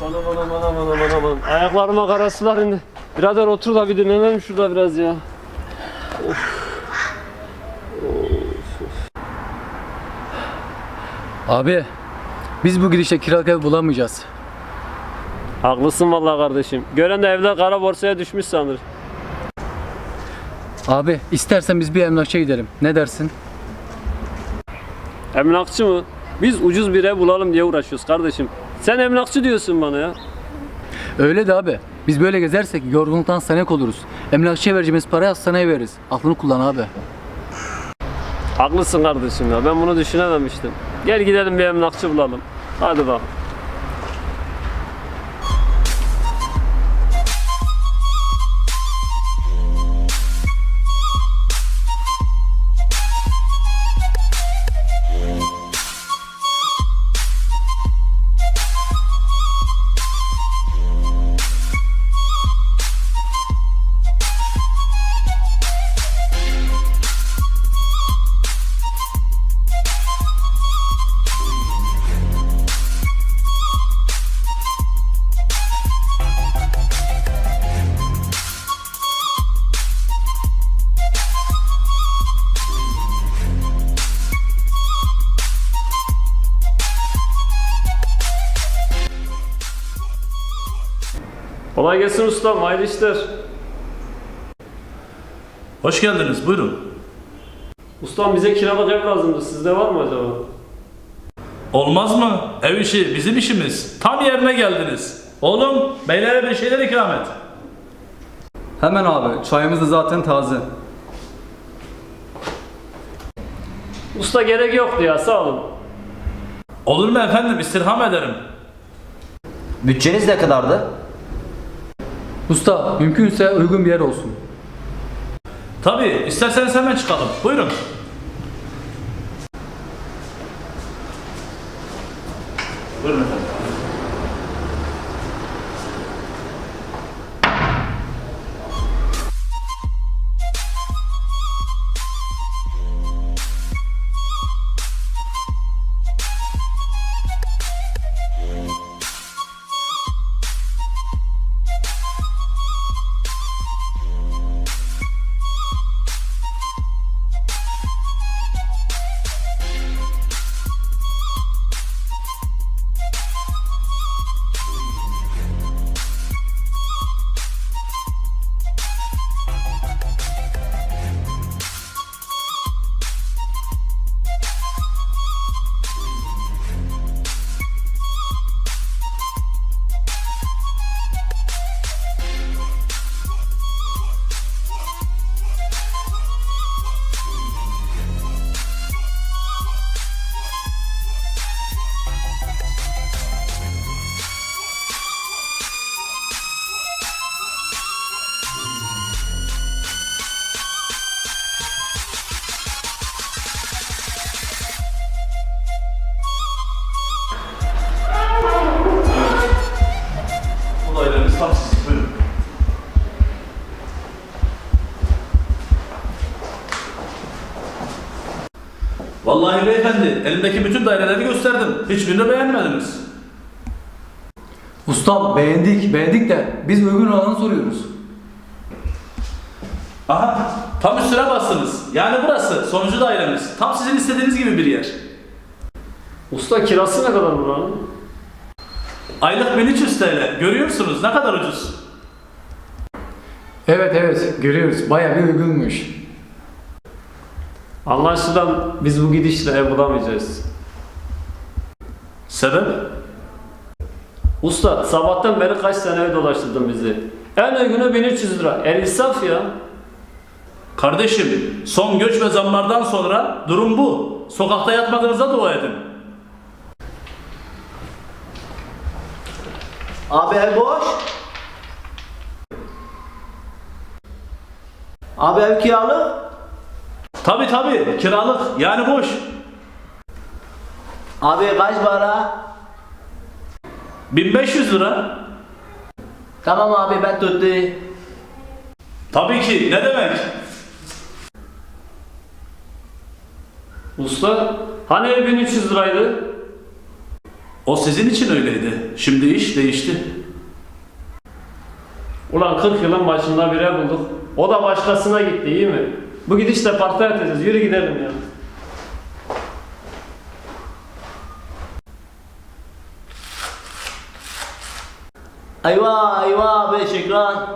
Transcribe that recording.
Aman aman aman aman aman aman. Ayaklarıma kara sular indi. Birader otur da bir dinlenelim şurada biraz ya. Abi biz bu gidişle kiralık ev bulamayacağız. Haklısın vallahi kardeşim. Gören de evler kara borsaya düşmüş sanır. Abi istersen biz bir emlakçıya gidelim. Ne dersin? Emlakçı mı? Biz ucuz bir ev bulalım diye uğraşıyoruz kardeşim. Sen emlakçı diyorsun bana ya. Öyle de abi. Biz böyle gezersek yorgunluktan sanek oluruz. Emlakçıya vereceğimiz parayı hastaneye veririz. Aklını kullan abi. Haklısın kardeşim ya. Ben bunu düşünememiştim. Gel gidelim bir emlakçı bulalım. Hadi bak. Kolay gelsin ustam. Hayırlı işler. Hoş geldiniz, buyurun. Ustam bize kiralık ev lazımdı. Sizde var mı acaba? Olmaz mı? Ev işi bizim işimiz. Tam yerine geldiniz. Oğlum, beylere bir şeyler ikram et. Hemen abi. Çayımız da zaten taze. Usta gerek yoktu ya sağ olun. Olur mu efendim, istirham ederim. Bütçeniz ne kadardı? Usta mümkünse uygun bir yer olsun. Tabii, isterseniz hemen çıkalım. Buyurun. Vallahi beyefendi, elimdeki bütün daireleri gösterdim. Hiçbirini beğenmediniz. Ustam beğendik beğendik de biz uygun olanı soruyoruz. Aha, tam üstüne bastınız. Yani burası, sonuncu dairemiz. Tam sizin istediğiniz gibi bir yer. Usta kirası ne kadar buranın? Aylık 1300 TL. Görüyorsunuz ne kadar ucuz. Evet evet görüyoruz. Baya bir uygunmuş. Anlaşılan biz bu gidişle ev bulamayacağız. Sebep? Usta sabahtan beri kaç sene ev dolaştırdın bizi. En uygunu 1300 lira. El insaf ya. Kardeşim, son göç ve zamlardan sonra durum bu. Sokakta yatmadığınıza dua edin. Abi ev boş. Abi ev kiralık. Tabi tabi, kiralık yani boş. Abi kaç para? 1500 lira. Tamam abi ben tuttu. Tabii ki, ne demek? Usta hani ev 1300 liraydı? O sizin için öyleydi. Şimdi iş değişti. Ulan 40 yılın başında bir ev bulduk. O da başkasına gitti iyi mi? Bu gidişle parti edeceğiz. Yürü gidelim ya. Eyvah eyvah be Şükran.